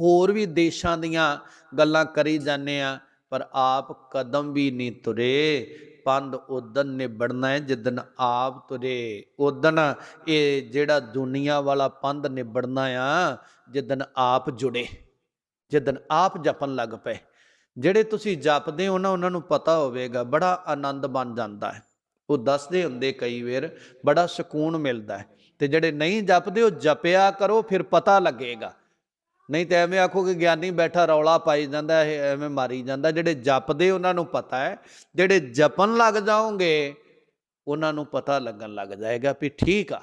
ਹੋਰ ਵੀ ਦੇਸ਼ਾਂ ਦੀਆਂ ਗੱਲਾਂ ਕਰੀ ਜਾਂਦੇ ਆ ਪਰ ਆਪ ਕਦਮ ਵੀ ਨਹੀਂ ਤੁਰੇ। ਪੰਧ ਉਦਨ ਨਿਬੜਨਾ ਹੈ ਜਿੱਦਨ ਆਪ ਤੁਰੇ। ਉਦਨ ਇਹ ਜਿਹੜਾ ਦੁਨੀਆ ਵਾਲਾ ਪੰਧ ਨਿਬੜਨਾ ਆ ਜਿੱਦਨ ਆਪ ਜੁੜੇ ਜਿੱਦਨ ਆਪ ਜਪਣ ਲੱਗ ਪਏ। ਜਿਹੜੇ ਤੁਸੀਂ ਜਪਦੇ ਹੋ ਨਾ, ਉਹਨਾਂ ਨੂੰ ਪਤਾ ਹੋਵੇਗਾ, ਬੜਾ ਆਨੰਦ ਬਣ ਜਾਂਦਾ ਹੈ। ਉਹ ਦੱਸਦੇ ਹੁੰਦੇ ਕਈ ਵਾਰ, ਬੜਾ ਸਕੂਨ ਮਿਲਦਾ ਹੈ। ਤੇ ਜਿਹੜੇ ਨਹੀਂ ਜਪਦੇ ਉਹ ਜਪਿਆ ਕਰੋ, ਫਿਰ ਪਤਾ ਲੱਗੇਗਾ। ਨਹੀਂ ਤੇ ਐਵੇਂ ਆਖੋ ਕਿ ਗਿਆਨੀ ਬੈਠਾ ਰੌਲਾ ਪਾਈ ਜਾਂਦਾ, ਇਹ ਐਵੇਂ ਮਾਰੀ ਜਾਂਦਾ। ਜਿਹੜੇ ਜਪਦੇ ਉਹਨਾਂ ਨੂੰ ਪਤਾ ਹੈ, ਜਿਹੜੇ ਜਪਣ ਲੱਗ ਜਾਓਗੇ, ਉਹਨਾਂ ਨੂੰ ਪਤਾ ਲੱਗਣ ਲੱਗ ਜਾਏਗਾ ਵੀ ਠੀਕ ਆ,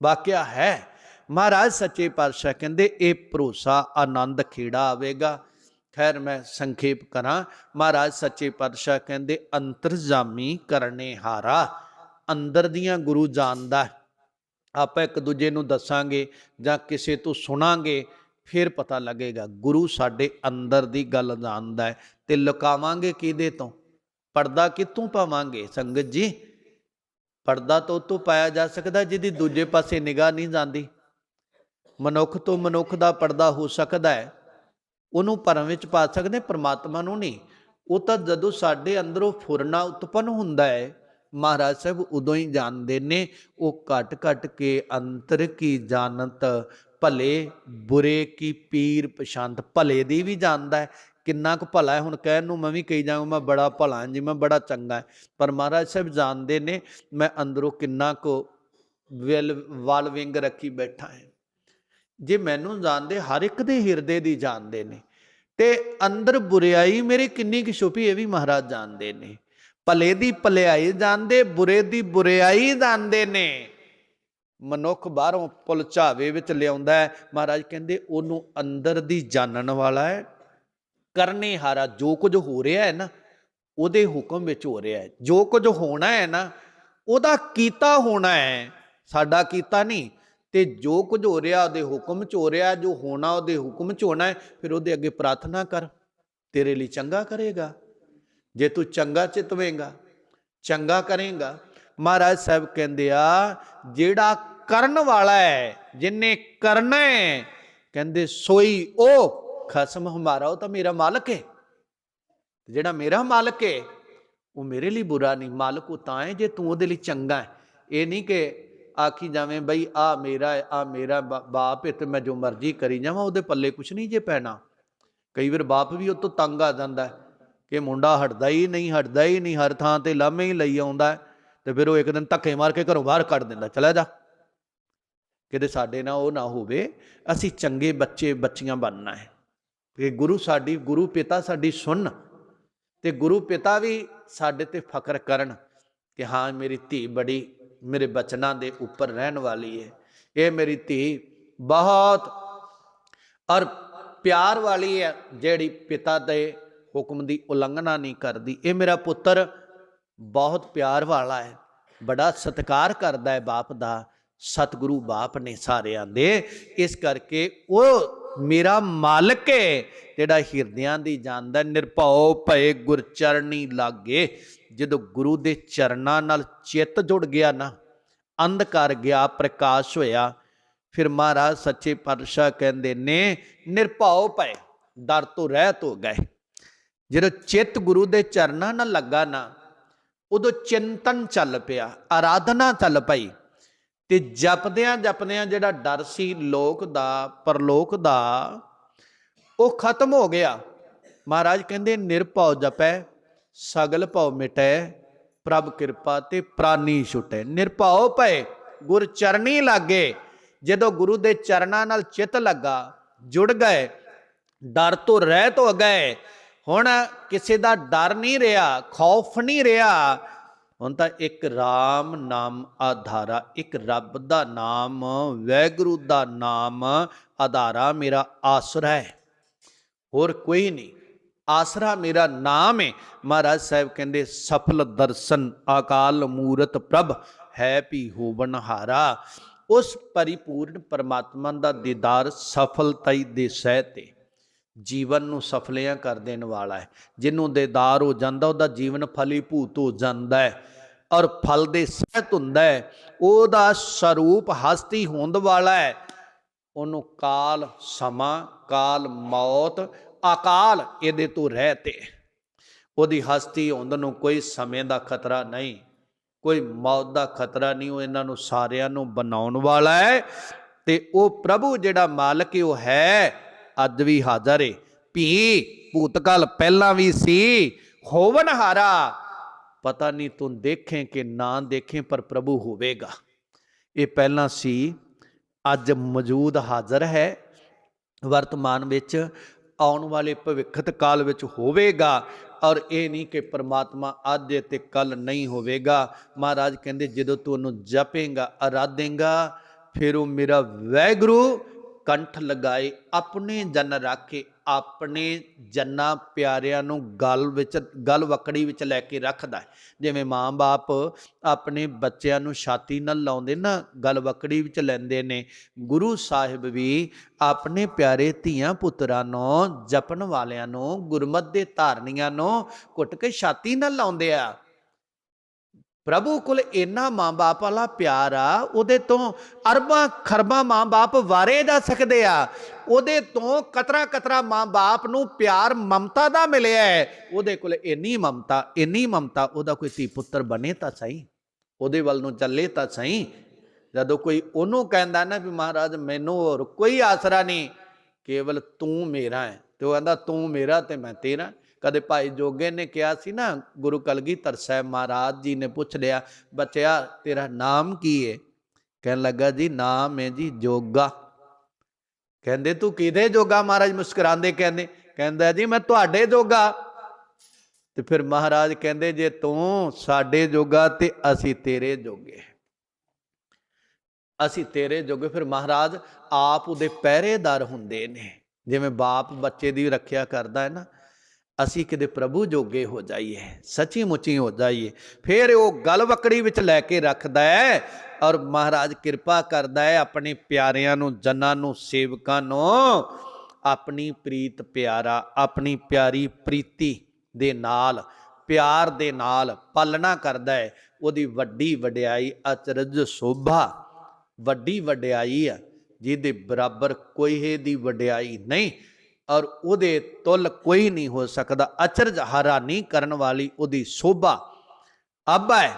ਵਾਕਿਆ ਹੈ। ਮਹਾਰਾਜ ਸੱਚੇ ਪਾਤਸ਼ਾਹ ਕਹਿੰਦੇ, ਇਹ ਭਰੋਸਾ ਆਨੰਦ ਖੇੜਾ ਆਵੇਗਾ। ਖੈਰ ਮੈਂ ਸੰਖੇਪ ਕਰਾਂ, ਮਹਾਰਾਜ ਸੱਚੇ ਪਾਤਸ਼ਾਹ ਕਹਿੰਦੇ, ਅੰਤਰਜਾਮੀ ਕਰਨੇ ਹਾਰਾ, ਅੰਦਰ ਦੀਆਂ ਗੁਰੂ ਜਾਣਦਾ ਹੈ। ਆਪਾਂ ਇੱਕ ਦੂਜੇ ਨੂੰ ਦੱਸਾਂਗੇ ਜਾਂ ਕਿਸੇ ਤੋਂ ਸੁਣਾਂਗੇ, ਫਿਰ ਪਤਾ ਲੱਗੇਗਾ, ਗੁਰੂ ਸਾਡੇ ਅੰਦਰ ਦੀ ਗੱਲ ਜਾਣਦਾ ਹੈ ਤੇ ਲੁਕਾਵਾਂਗੇ ਕਿਹਦੇ ਤੋਂ? ਪਰਦਾ ਕਿੱਥੋਂ ਪਾਵਾਂਗੇ? ਸੰਗਤ ਜੀ, ਪਰਦਾ ਤੋਂ ਤੋਂ ਪਾਇਆ ਜਾ ਸਕਦਾ ਜਿਹਦੀ ਦੂਜੇ ਪਾਸੇ ਨਿਗਾਹ ਨਹੀਂ ਜਾਂਦੀ। ਮਨੁੱਖ ਤੋਂ ਮਨੁੱਖ ਦਾ ਪਰਦਾ ਹੋ ਸਕਦਾ ਹੈ। ਉਹਨੂੰ ਭਰਮ ਵਿੱਚ ਪਾ ਸਕਦੇ, ਪਰਮਾਤਮਾ ਨੂੰ ਨਹੀਂ। ਉਹ ਤਾਂ ਜਦੋਂ ਸਾਡੇ ਅੰਦਰੋਂ ਫੁਰਨਾ ਉਤਪਨ ਹੁੰਦਾ ਹੈ ਮਹਾਰਾਜ ਸਾਹਿਬ ਉਦੋਂ ਹੀ ਜਾਣਦੇ ਨੇ, ਉਹ ਘਟ ਘਟ ਕੇ ਅੰਤਰ ਕੀ ਜਾਣਤ, ਭਲੇ ਬੁਰੇ ਕੀ ਪੀਰ ਪਛੰਦ ਭਲੇ ਦੀ ਵੀ ਜਾਣਦਾ ਹੈ। ਕਿੰਨਾ ਕੁ ਭਲਾ ਹੈ, ਹੁਣ ਕਹਿਣ ਨੂੰ ਮੈਂ ਵੀ ਕਹੀ ਜਾਵਾਂ, ਮੈਂ ਬੜਾ ਭਲਾ ਹਾਂ ਜੀ, ਮੈਂ ਬੜਾ ਚੰਗਾ ਪਰ ਮਹਾਰਾਜ ਸਾਹਿਬ ਜਾਣਦੇ ਨੇ, ਮੈਂ ਅੰਦਰੋਂ ਕਿੰਨਾ ਕੁ ਵਿਲ, ਵਾਲ ਵਿੰਗ ਰੱਖੀ ਬੈਠਾ ਹੈ। ਜੇ ਮੈਨੂੰ ਜਾਣਦੇ, ਹਰ ਇੱਕ ਦੇ ਹਿਰਦੇ ਦੀ ਜਾਣਦੇ ਨੇ। ਤੇ ਅੰਦਰ ਬੁਰੀਾਈ ਮੇਰੇ ਕਿੰਨੀ ਕੁ ਛੁਪੀ, ਇਹ ਵੀ ਮਹਾਰਾਜ ਜਾਣਦੇ ਨੇ। ਭਲੇ ਦੀ ਭਲਾਈ ਜਾਣਦੇ ਬੁਰੇ ਦੀ ਬੁਰੀਾਈ ਜਾਣਦੇ ਨੇ। ਮਨੁੱਖ ਬਾਹਰੋਂ ਪੁਲਚਾਵੇ ਵਿੱਚ ਲਿਆਉਂਦਾ ਹੈ। ਮਹਾਰਾਜ ਕਹਿੰਦੇ, ਉਹਨੂੰ ਅੰਦਰ ਦੀ ਜਾਣਨ ਵਾਲਾ ਹੈ। ਕਰਨੇ ਹਾਰਾ ਜੋ ਕੁਝ ਹੋ ਰਿਹਾ ਹੈ ਨਾ, ਉਹਦੇ ਹੁਕਮ ਵਿੱਚ ਹੋ ਰਿਹਾ ਹੈ। ਜੋ ਕੁਝ ਹੋਣਾ ਹੈ ਨਾ, ਉਹਦਾ ਕੀਤਾ ਹੋਣਾ ਹੈ। ਸਾਡਾ ਕੀਤਾ ਨਹੀਂ। ਤੇ ਜੋ ਕੁਝ ਹੋ ਰਿਹਾ ਉਹਦੇ ਹੁਕਮ ਚ ਹੋ ਰਿਹਾ, ਜੋ ਹੋਣਾ ਉਹਦੇ ਹੁਕਮ ਚ ਹੋਣਾ ਹੈ, ਫਿਰ ਉਹਦੇ ਅੱਗੇ ਪ੍ਰਾਰਥਨਾ ਕਰ। ਤੇਰੇ ਲਈ ਚੰਗਾ ਕਰੇਗਾ। ਜੇ ਤੂੰ ਚੰਗਾ ਚਿਤਵੇਂਗਾ ਚੰਗਾ ਕਰੇਗਾ, ਮਹਾਰਾਜ ਸਾਹਿਬ ਕਹਿੰਦੇ ਆ, ਜਿਹੜਾ ਕਰਨ ਵਾਲਾ ਹੈ, ਜਿਨੇ ਕਰਨਾ ਹੈ, ਕਹਿੰਦੇ ਸੋਈ ਉਹ ਖਸਮ ਹਮਾਰਾ, ਉਹ ਤਾਂ ਮੇਰਾ ਮਾਲਕ ਹੈ। ਜਿਹੜਾ ਮੇਰਾ ਮਾਲਕ ਹੈ, ਉਹ ਮੇਰੇ ਲਈ ਬੁਰਾ ਨਹੀਂ, ਮਾਲਕ ਉਹ ਤਾਂ ਹੈ ਜੇ ਤੂੰ ਉਹਦੇ ਲਈ ਚੰਗਾ ਹੈ। ਇਹ ਨਹੀਂ ਕਿ ਆਖੀ ਜਾਵੇਂ ਬਈ, ਆ ਮੇਰਾ ਆ ਮੇਰਾ ਬਾ- ਬਾਪ ਹੈ ਤੇ ਮੈਂ ਜੋ ਮਰਜ਼ੀ ਕਰੀ ਜਾਵਾਂ, ਉਹਦੇ ਪੱਲੇ ਕੁਛ ਨਹੀਂ ਜੇ ਪੈਣਾ। ਕਈ ਵਾਰ ਬਾਪ ਵੀ ਉਹ ਤੋਂ ਤੰਗ ਆ ਜਾਂਦਾ ਹੈ। ਕਿ ਮੁੰਡਾ ਹਟਦਾ ਹੀ ਨਹੀਂ, ਹਟਦਾ ਹੀ ਨਹੀਂ, ਹਰ ਥਾਂ ਤੇ ਲਾਮੇ ਹੀ ਲਈ ਆਉਂਦਾ ਹੈ ਤੇ ਫਿਰ ਉਹ ਇੱਕ ਦਿਨ ਧੱਕੇ ਮਾਰ ਕੇ ਘਰੋਂ ਬਾਹਰ ਕੱਢ ਦਿੰਦਾ, ਚਲਾ ਜਾ। ਕਿਤੇ ਸਾਡੇ ਨਾਲ ਉਹ ਨਾ ਹੋਵੇ, ਅਸੀਂ ਚੰਗੇ ਬੱਚੇ, ਬੱਚੀਆਂ ਬਣਨਾ ਹੈ। ਕਿ ਗੁਰੂ ਸਾਡੀ, ਗੁਰੂ ਪਿਤਾ ਸਾਡੀ ਸੁਣ ਤੇ ਗੁਰੂ ਪਿਤਾ ਵੀ ਸਾਡੇ ਤੇ ਫਖਰ ਕਰਨ ਕਿ ਹਾਂ, ਮੇਰੀ ਧੀ ਬੜੀ, ਮੇਰੇ ਬਚਨਾਂ ਦੇ ਉੱਪਰ ਰਹਿਣ ਵਾਲੀ ਹੈ। ਇਹ ਮੇਰੀ ਧੀ ਬਹੁਤ ਔਰ ਪਿਆਰ ਵਾਲੀ ਹੈ ਜਿਹੜੀ ਪਿਤਾ ਦੇ ਹੁਕਮ ਦੀ ਉਲੰਘਣਾ ਨਹੀਂ ਕਰਦੀ। ਇਹ ਮੇਰਾ ਪੁੱਤਰ ਬਹੁਤ ਪਿਆਰ ਵਾਲਾ ਹੈ। ਬੜਾ ਸਤਿਕਾਰ ਕਰਦਾ ਹੈ ਬਾਪ ਦਾ। ਸਤਿਗੁਰੂ ਬਾਪ ਨੇ ਸਾਰਿਆਂ ਦੇ। ਇਸ ਕਰਕੇ ਉਹ ਮੇਰਾ ਮਾਲਕ ਹੈ। ਜਿਹੜਾ ਹਿਰਦਿਆਂ ਦੀ ਜਾਣਦਾ ਨਿਰਭਉ ਭਏ ਗੁਰ ਚਰਣੀ ਲਾਗੇ। ਜਦੋਂ ਗੁਰੂ ਦੇ ਚਰਨਾਂ ਨਾਲ ਚਿੱਤ ਜੁੜ ਗਿਆ ਨਾ, ਅੰਧਕਾਰ ਗਿਆ, ਪ੍ਰਕਾਸ਼ ਹੋਇਆ, ਫਿਰ ਮਹਾਰਾਜ ਸੱਚੇ ਪਾਤਸ਼ਾਹ ਕਹਿੰਦੇ ਨੇ, ਨਿਰਭਉ ਭਏ, ਡਰ ਤੋਂ ਰਹਿਤ ਹੋ ਗਏ। ਜਦੋਂ ਚਿੱਤ ਗੁਰੂ ਦੇ ਚਰਨਾਂ ਨਾਲ ਲੱਗਾ ਨਾ, ਉਦੋਂ ਚਿੰਤਨ ਚੱਲ ਪਿਆ, ਆਰਾਧਨਾ ਚੱਲ ਪਈ ਤੇ ਜਪਦਿਆਂ ਜਪਦਿਆਂ ਜਿਹੜਾ ਡਰ ਸੀ ਲੋਕ ਦਾ, ਪਰਲੋਕ ਦਾ, ਉਹ ਖਤਮ ਹੋ ਗਿਆ। ਮਹਾਰਾਜ ਕਹਿੰਦੇ, ਨਿਰਭਉ ਜਪੈ, ਸਗਲ ਭਉ ਮਿਟੈ, ਪ੍ਰਭ ਕਿਰਪਾ ਤੇ ਪ੍ਰਾਨੀ ਛੁਟੈ। ਨਿਰਭਉ ਭਏ, ਗੁਰ ਚਰਨੀ ਲਾਗੇ। ਜਦੋਂ ਗੁਰੂ ਦੇ ਚਰਨਾਂ ਨਾਲ ਚਿੱਤ ਲੱਗਾ, ਜੁੜ ਗਏ, ਡਰ ਤੋਂ ਰਹਿਤ ਹੋ ਗਏ ਹੁਣ ਕਿਸੇ ਦਾ ਡਰ ਨਹੀਂ ਰਿਹਾ, ਖੌਫ ਨਹੀਂ ਰਿਹਾ, ਹੁਣ ਤਾਂ ਇੱਕ RAM ਨਾਮ ਆਧਾਰਾ, ਇੱਕ ਰੱਬ ਦਾ ਨਾਮ, ਵੈਗੁਰੂ ਦਾ ਨਾਮ ਆਧਾਰਾ ਮੇਰਾ ਆਸਰਾ ਹੈ। ਹੋਰ ਕੋਈ ਨਹੀਂ। ਆਸਰਾ ਮੇਰਾ ਨਾਮ ਹੈ। ਮਹਾਰਾਜ ਸਾਹਿਬ ਕਹਿੰਦੇ, ਸਫਲ ਦਰਸ਼ਨ ਆਕਾਲ ਮੂਰਤ ਪ੍ਰਭ, ਹੈ ਵੀ ਹੋਵਨ ਹਾਰਾ। ਉਸ ਪਰਿਪੂਰਨ ਪਰਮਾਤਮਾ ਦਾ ਦੀਦਾਰ ਸਫਲਤਾ ਹੀ ਦੇ ਸਹਿ ਤੇ। ਜੀਵਨ ਨੂੰ ਸਫਲਿਆਂ ਕਰ ਦੇਣ ਵਾਲਾ ਹੈ। ਜਿਹਨੂੰ ਦੇਦਾਰ ਹੋ ਜਾਂਦਾ, ਉਹਦਾ ਜੀਵਨ ਫਲੀਭੂਤ ਹੋ ਜਾਂਦਾ ਹੈ ਔਰ ਫਲ ਦੇ ਸਹਿਤ ਹੁੰਦਾ ਹੈ। ਉਹਦਾ ਸਰੂਪ ਹਸਤੀ ਹੋਂਦ ਵਾਲਾ ਹੈ। ਉਹਨੂੰ ਕਾਲ ਸਮਾਂ, ਕਾਲ ਮੌਤ, ਅਕਾਲ ਇਹਦੇ ਤੋਂ ਰਹਿਤੇ ਉਹਦੀ ਹਸਤੀ ਹੋਂਦ ਨੂੰ ਕੋਈ ਸਮੇਂ ਦਾ ਖਤਰਾ ਨਹੀਂ, ਕੋਈ ਮੌਤ ਦਾ ਖਤਰਾ ਨਹੀਂ, ਉਹ ਇਹਨਾਂ ਨੂੰ ਸਾਰਿਆਂ ਨੂੰ ਬਣਾਉਣ ਵਾਲਾ ਹੈ। ਤੇ ਉਹ ਪ੍ਰਭੂ ਜਿਹੜਾ ਮਾਲਕ ਉਹ ਹੈ ਅੱਜ ਵੀ ਹਾਜ਼ਰ ਏ। ਭੀ, ਭੂਤਕਾਲ ਪਹਿਲਾਂ ਵੀ ਸੀ ਹੋਵਨ ਹਾਰਾ। ਪਤਾ ਨਹੀਂ ਤੂੰ ਦੇਖੇ ਕਿ ਨਾ ਦੇਖੇ, ਪਰ ਪ੍ਰਭੂ ਹੋਵੇਗਾ। ਇਹ ਪਹਿਲਾਂ ਸੀ, ਅੱਜ ਮੌਜੂਦ ਹਾਜ਼ਰ ਹੈ। ਵਰਤਮਾਨ ਵਿੱਚ ਆਉਣ ਵਾਲੇ ਭਵਿੱਖਤ ਕਾਲ ਵਿੱਚ ਹੋਵੇਗਾ, ਔਰ ਇਹ ਨਹੀਂ ਕਿ ਪ੍ਰਮਾਤਮਾ ਅੱਜ ਤੇ ਕੱਲ ਨਹੀਂ ਹੋਵੇਗਾ। ਮਹਾਰਾਜ ਕਹਿੰਦੇ, ਜਦੋਂ ਤੂੰ ਉਹਨੂੰ ਜਪੇਂਗਾ, ਅਰਾਧੇਂਗਾ, ਫਿਰ ਉਹ ਮੇਰਾ ਵੈਗਰੂ ਕੰਠ ਲਗਾਏ, ਆਪਣੇ ਜਨ ਰਾਖੇ, ਆਪਣੇ ਜੰਨਾ ਪਿਆਰਿਆਂ ਨੂੰ ਗਲ ਵਿੱਚ, ਗਲ ਵਕੜੀ ਵਿੱਚ ਲੈ ਕੇ ਰੱਖਦਾ ਜਿਵੇਂ ਮਾਂ-ਬਾਪ ਆਪਣੇ ਬੱਚਿਆਂ ਨੂੰ ਛਾਤੀ ਨਾਲ ਲਾਉਂਦੇ ਨਾ, ਗਲ ਵਕੜੀ ਵਿੱਚ ਲੈਂਦੇ ਨੇ, ਗੁਰੂ ਸਾਹਿਬ ਵੀ ਆਪਣੇ ਪਿਆਰੇ ਧੀਆਂ ਪੁੱਤਰਾਂ ਨੂੰ, ਜਪਣ ਵਾਲਿਆਂ ਨੂੰ, ਗੁਰਮਤ ਦੇ ਧਾਰਨੀਆਂ ਨੂੰ ਘੁੱਟ ਕੇ ਛਾਤੀ ਨਾਲ ਲਾਉਂਦੇ ਆ। ਪ੍ਰਭੂ ਕੋਲ ਇੰਨਾ ਮਾਂ-ਬਾਪ ਵਾਲਾ ਪਿਆਰ ਆ, ਉਹਦੇ ਤੋਂ ਅਰਬਾਂ ਖਰਬਾਂ ਮਾਂ-ਬਾਪ ਵਾਰੇ ਜਾ ਸਕਦੇ ਆ। ਉਹਦੇ ਤੋਂ ਕਤਰਾ ਕਤਰਾ ਮਾਂ-ਬਾਪ ਨੂੰ ਪਿਆਰ, ਮਮਤਾ ਦਾ ਮਿਲਿਆ ਹੈ। ਉਹਦੇ ਕੋਲ ਇੰਨੀ ਮਮਤਾ ਇੰਨੀ ਮਮਤਾ, ਉਹਦਾ ਕੋਈ ਧੀ ਪੁੱਤਰ ਬਣੇ ਤਾਂ ਸਹੀ। ਉਹਦੇ ਵੱਲ ਨੂੰ ਚੱਲੇ ਤਾਂ ਸਹੀ। ਜਦੋਂ ਕੋਈ ਉਹਨੂੰ ਕਹਿੰਦਾ ਨਾ ਵੀ ਮਹਾਰਾਜ, ਮੈਨੂੰ ਹੋਰ ਕੋਈ ਆਸਰਾ ਨਹੀਂ, ਕੇਵਲ ਤੂੰ ਮੇਰਾ ਹੈ। ਤੇ ਉਹ ਕਹਿੰਦਾ, ਤੂੰ ਮੇਰਾ ਤੇ ਮੈਂ ਤੇਰਾ। ਕਦੇ ਭਾਈ ਜੋਗੇ ਨੇ ਕਿਹਾ ਸੀ ਨਾ, ਗੁਰੂ ਕਲਗੀਧਰ ਸਾਹਿਬ ਮਹਾਰਾਜ ਜੀ ਨੇ ਪੁੱਛ ਲਿਆ, ਬੱਚਿਆ, ਤੇਰਾ ਨਾਮ ਕੀ ਹੈ ਕਹਿਣ ਲੱਗਾ, ਜੀ, ਨਾਮ ਹੈ ਜੀ ਜੋਗਾ। ਕਹਿੰਦੇ, ਤੂੰ ਕਿਹਦੇ ਜੋਗਾ? ਮਹਾਰਾਜ ਮੁਸਕਰਾਉਂਦੇ ਕਹਿੰਦੇ, ਕਹਿੰਦਾ ਜੀ, ਮੈਂ ਤੁਹਾਡੇ ਜੋਗਾ। ਤੇ ਫਿਰ ਮਹਾਰਾਜ ਕਹਿੰਦੇ, ਜੇ ਤੂੰ ਸਾਡੇ ਜੋਗਾ ਤੇ ਅਸੀਂ ਤੇਰੇ ਜੋਗੇ ਅਸੀਂ ਤੇਰੇ ਜੋਗੇ, ਫਿਰ ਮਹਾਰਾਜ ਆਪ ਉਹਦੇ ਪਹਿਰੇਦਾਰ ਹੁੰਦੇ ਨੇ। ਜਿਵੇਂ ਬਾਪ ਬੱਚੇ ਦੀ ਰੱਖਿਆ ਕਰਦਾ ਹੈ ਨਾ ਅਸੀਂ ਕਿਤੇ ਪ੍ਰਭੂ ਜੋਗੇ ਹੋ ਜਾਈਏ ਸੱਚੀ ਮੁੱਚੀ ਹੋ ਜਾਈਏ, ਫਿਰ ਉਹ ਗਲ ਵਕੜੀ ਵਿੱਚ ਲੈ ਕੇ ਰੱਖਦਾ ਹੈ ਔਰ ਮਹਾਰਾਜ ਕਿਰਪਾ ਕਰਦਾ ਹੈ ਆਪਣੇ ਪਿਆਰਿਆਂ ਨੂੰ, ਜਨਾਂ ਨੂੰ, ਸੇਵਕਾਂ ਨੂੰ, ਆਪਣੀ ਪ੍ਰੀਤ ਪਿਆਰਾ, ਆਪਣੀ ਪਿਆਰੀ ਪ੍ਰੀਤੀ ਦੇ ਨਾਲ, ਪਿਆਰ ਦੇ ਨਾਲ ਪਾਲਣਾ ਕਰਦਾ ਹੈ। ਉਹਦੀ ਵੱਡੀ ਵਡਿਆਈ ਅਚਰਜ ਸੋਭਾ, ਵੱਡੀ ਵਡਿਆਈ ਆ, ਜਿਹਦੇ ਬਰਾਬਰ ਕੋਈ ਦੀ ਵਡਿਆਈ ਨਹੀਂ। ਔਰ ਉਹਦੇ ਤੁਲ ਕੋਈ ਨਹੀਂ ਹੋ ਸਕਦਾ। ਅਚਰਜ ਹੈਰਾਨੀ ਕਰਨ ਵਾਲੀ ਉਹਦੀ ਸੋਭਾ ਅੱਬਾ ਹੈ।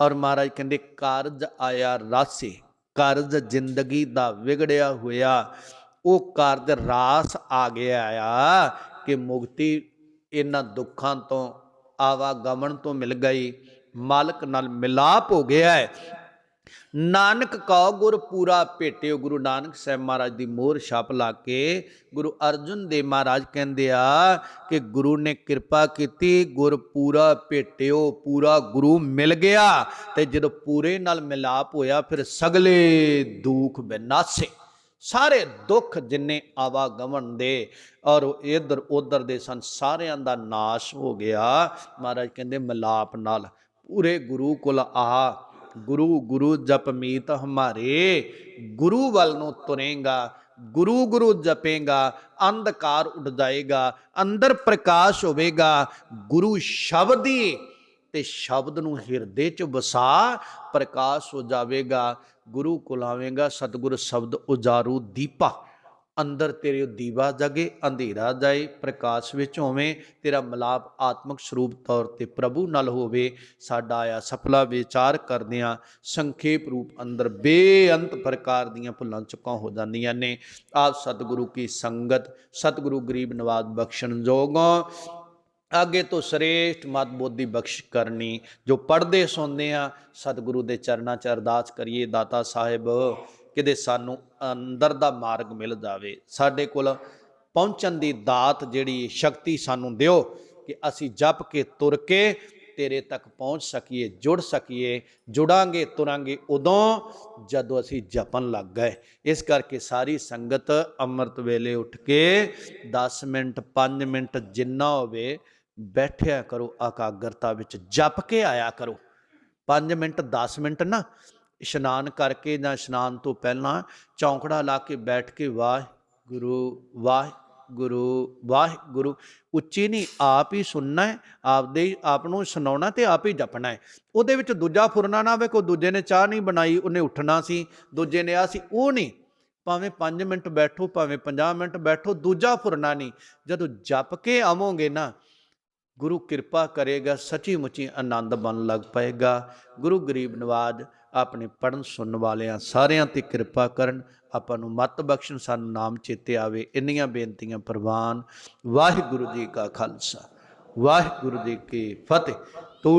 ਔਰ ਮਹਾਰਾਜ ਕਹਿੰਦੇ, ਕਾਰਜ ਆਇਆ ਰਾਸੇ, ਕਾਰਜ ਜ਼ਿੰਦਗੀ ਦਾ ਵਿਗੜਿਆ ਹੋਇਆ। ਉਹ ਕਾਰਜ ਰਾਸ ਆ ਗਿਆ ਆ ਕਿ ਮੁਕਤੀ ਇਹਨਾਂ ਦੁੱਖਾਂ ਤੋਂ, ਆਵਾਗਮਨ ਤੋਂ ਮਿਲ ਗਈ। ਮਾਲਕ ਨਾਲ ਮਿਲਾਪ ਹੋ ਗਿਆ ਹੈ। ਨਾਨਕ ਕਉ ਗੁਰ ਪੂਰਾ ਭੇਟਿਓ, ਗੁਰੂ ਨਾਨਕ ਸਾਹਿਬ ਮਹਾਰਾਜ ਦੀ ਮੋਹਰ ਛਾਪ ਲਾ ਕੇ ਗੁਰੂ ਅਰਜੁਨ ਦੇਵ ਮਹਾਰਾਜ ਕਹਿੰਦੇ ਆ ਕਿ ਗੁਰੂ ਨੇ ਕਿਰਪਾ ਕੀਤੀ, ਗੁਰ ਪੂਰਾ ਭੇਟਿਓ, ਪੂਰਾ ਗੁਰੂ ਮਿਲ ਗਿਆ ਤੇ ਜਦੋਂ ਪੂਰੇ ਨਾਲ ਮਿਲਾਪ ਹੋਇਆ ਫਿਰ ਸਗਲੇ ਦੁੱਖ ਬਿਨਾਸੇ, ਸਾਰੇ ਦੁੱਖ ਜਿੰਨੇ ਆਵਾਗਮਨ ਦੇ ਔਰ ਇਧਰ ਉਧਰ ਦੇ ਸਨ, ਸਾਰਿਆਂ ਦਾ ਨਾਸ਼ ਹੋ ਗਿਆ। ਮਹਾਰਾਜ ਕਹਿੰਦੇ ਮਿਲਾਪ ਨਾਲ ਪੂਰੇ ਗੁਰੂ ਕੋਲ ਆ ਗੁਰੂ ਗੁਰੂ ਜਪ ਮੀਤ ਹਮਾਰੇ, ਗੁਰੂ ਵੱਲ ਨੂੰ ਤੁਰੇਗਾ, ਗੁਰੂ ਗੁਰੂ ਜਪੇਗਾ, ਅੰਧਕਾਰ ਉੱਡ ਜਾਏਗਾ, ਅੰਦਰ ਪ੍ਰਕਾਸ਼ ਹੋਵੇਗਾ, ਗੁਰੂ ਸ਼ਬਦ ਹੀ ਤੇ ਸ਼ਬਦ ਨੂੰ ਹਿਰਦੇ 'ਚ ਵਸਾ ਪ੍ਰਕਾਸ਼ ਹੋ ਜਾਵੇਗਾ, ਗੁਰੂ ਕੋਲ ਆਵੇਗਾ, ਸਤਿਗੁਰ ਸ਼ਬਦ ਉਜਾਰੂ ਦੀਪਾ। ਅੰਦਰ ਤੇਰੇ ਦੀਵਾ ਜਗੇ, ਅੰਧੇਰਾ ਜਾਏ, ਪ੍ਰਕਾਸ਼ ਵਿੱਚ ਹੋਵੇਂ, ਤੇਰਾ ਮਲਾਪ ਆਤਮਿਕ ਸਰੂਪ ਤੌਰ ਤੇ ਪ੍ਰਭੂ ਨਾਲ ਹੋਵੇ, ਸਾਡਾ ਆਇਆ ਸਫਲਾ ਵਿਚਾਰ ਕਰਦਿਆਂ ਸੰਖੇਪ ਰੂਪ ਅੰਦਰ ਬੇਅੰਤ ਪ੍ਰਕਾਰ ਦੀਆਂ ਭੁੱਲਾਂ ਚੁੱਕਾਂ ਹੋ ਜਾਂਦੀਆਂ ਨੇ। ਆਪ ਸਤਿਗੁਰੂ ਕੀ ਸੰਗਤ, ਸਤਿਗੁਰੂ ਗਰੀਬ ਨਵਾਜ਼ ਬਖਸ਼ਣ ਜੋਗੋਂ, ਅੱਗੇ ਤੋਂ ਸ੍ਰੇਸ਼ਟ ਮਤ ਬੋਧੀ ਬਖਸ਼ ਕਰਨੀ, ਜੋ ਪੜਦੇ ਸੁਣਦੇ ਆ, ਸਤਿਗੁਰੂ ਦੇ ਚਰਨਾਂ 'ਚ ਅਰਦਾਸ ਕਰੀਏ ਦਾਤਾ ਸਾਹਿਬ। ਕਿਤੇ ਸਾਨੂੰ ਅੰਦਰ ਦਾ ਮਾਰਗ ਮਿਲ ਜਾਵੇ, ਸਾਡੇ ਕੋਲ ਪਹੁੰਚਣ ਦੀ ਦਾਤ ਜਿਹੜੀ ਸ਼ਕਤੀ ਸਾਨੂੰ ਦਿਓ ਕਿ ਅਸੀਂ ਜਪ ਕੇ ਤੁਰ ਕੇ ਤੇਰੇ ਤੱਕ ਪਹੁੰਚ ਸਕੀਏ, ਜੁੜ ਸਕੀਏ, ਜੁੜਾਂਗੇ, ਤੁਰਾਂਗੇ ਉਦੋਂ ਜਦੋਂ ਅਸੀਂ ਜਪਣ ਲੱਗ ਗਏ। ਇਸ ਕਰਕੇ ਸਾਰੀ ਸੰਗਤ ਅੰਮ੍ਰਿਤ ਵੇਲੇ ਉੱਠ ਕੇ 10 ਮਿੰਟ 5 ਮਿੰਟ ਜਿੰਨਾ ਹੋਵੇ ਬੈਠਿਆ ਕਰੋ, ਇਕਾਗਰਤਾ ਵਿੱਚ ਜਪ ਕੇ ਆਇਆ ਕਰੋ। 5 ਮਿੰਟ 10 ਮਿੰਟ ਨਾ ਇਸ਼ਨਾਨ ਕਰਕੇ ਜਾਂ ਇਸ਼ਨਾਨ ਤੋਂ ਪਹਿਲਾਂ ਚੌਂਕੜਾ ਲਾ ਕੇ ਬੈਠ ਕੇ ਵਾਹਿਗੁਰੂ ਵਾਹਿਗੁਰੂ ਵਾਹਿਗੁਰੂ, ਉੱਚੀ ਨਹੀਂ ਆਪ ਹੀ ਸੁਣਨਾ ਹੈ, ਆਪਦੇ ਆਪ ਨੂੰ ਸੁਣਾਉਣਾ ਤੇ ਆਪ ਹੀ ਜਪਣਾ ਹੈ। ਉਹਦੇ ਵਿੱਚ ਦੂਜਾ ਫੁਰਨਾ ਨਾ ਹੋਵੇ ਕੋਈ ਦੂਜੇ ਨੇ ਚਾਹ ਨਹੀਂ ਬਣਾਈ, ਉਹਨੇ ਉੱਠਣਾ ਸੀ, ਦੂਜੇ ਨੇ ਆ ਸੀ, ਉਹ ਨਹੀਂ। ਭਾਵੇਂ 5 ਮਿੰਟ ਬੈਠੋ, ਭਾਵੇਂ 50 ਮਿੰਟ ਬੈਠੋ, ਦੂਜਾ ਫੁਰਨਾ ਨਹੀਂ। ਜਦੋਂ ਜਪ ਕੇ ਆਵੋਗੇ ਨਾ, ਗੁਰੂ ਕਿਰਪਾ ਕਰੇਗਾ, ਸੱਚੀ ਮੁੱਚੀ ਆਨੰਦ ਬਣ ਲੱਗ ਪਏਗਾ। ਗੁਰੂ ਗਰੀਬ ਨਵਾਜ ਆਪਣੇ ਪੜਨ ਸੁਣਨ ਵਾਲਿਆਂ ਸਾਰਿਆਂ ਤੇ ਕਿਰਪਾ ਕਰਨ, ਆਪਾਂ ਨੂੰ ਮਤ ਬਖਸ਼ਣ, ਸਾਨੂੰ ਨਾਮ ਚੇਤੇ ਆਵੇ। ਇੰਨੀਆਂ ਬੇਨਤੀਆਂ ਪ੍ਰਵਾਨ। ਵਾਹਿਗੁਰੂ ਜੀ ਕਾ ਖਾਲਸਾ। ਵਾਹਿਗੁਰੂ ਜੀ ਕੀ ਫਤਿਹ।